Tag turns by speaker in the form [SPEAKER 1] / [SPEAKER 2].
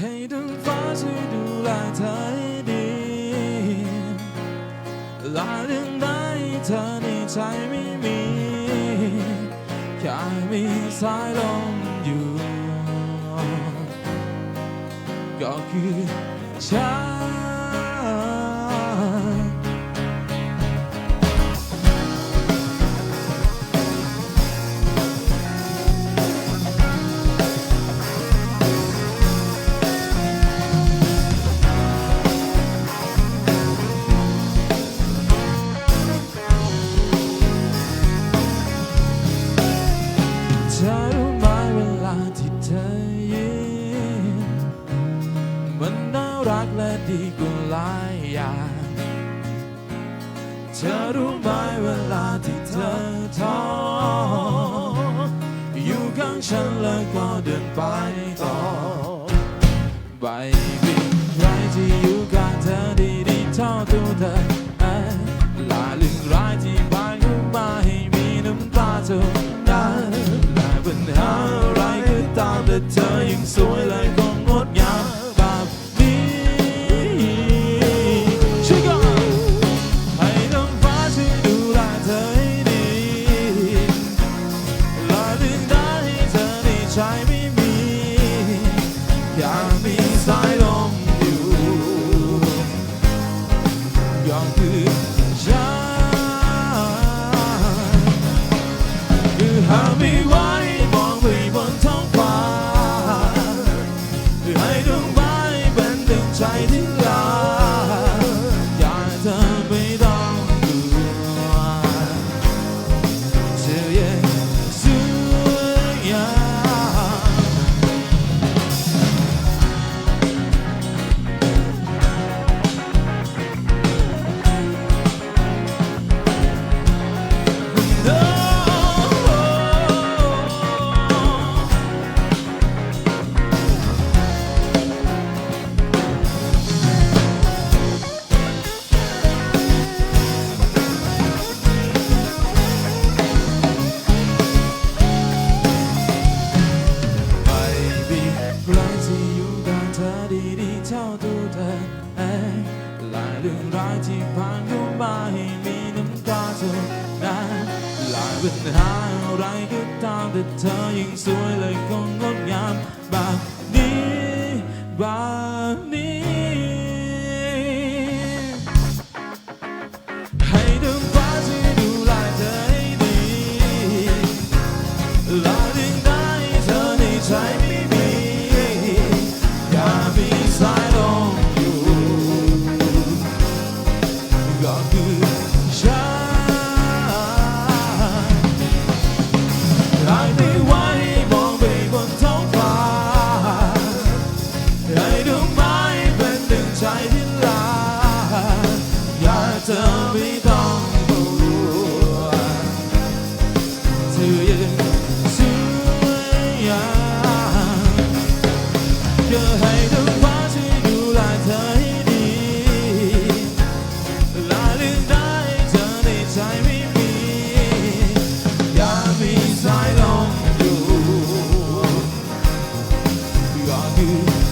[SPEAKER 1] ให้ดึงฟ้าช่วยดูแลเธอให้ดีลาเรื่องใดเธอในใจไม่มีแค่มีสายลมอยู่ ก็คือฉัน เธอรู้ไหมเวลาที่เธอท้ออยู่ข้างฉันแล้วก็เดินไปต่อไม่มีใครที่อยู่ข้างเธอดีดีเท่าตัวเธอลาเรื่องร้ายที่ผ่านเข้ามาให้มีน้ำตาเท่านั้นและปัญหาอะไรก็ตามแต่เธอยัง ในใจไม่มีอยากมีสายลมอยู่ยอมคือฉันคือหาไม่ไหวมายที่ผ่านเข้ามาให้มีน้ำตาเท่านั้นหลายปัญหาอะไรก็ตามแต่เธอยังสวยและคงงดงามแบบนี้แบบนี้ให้ดวงฟ้าช่วยดูแลเธอให้ดีลาได้เธอในใจม่มีอย่ามีสายลม sabe.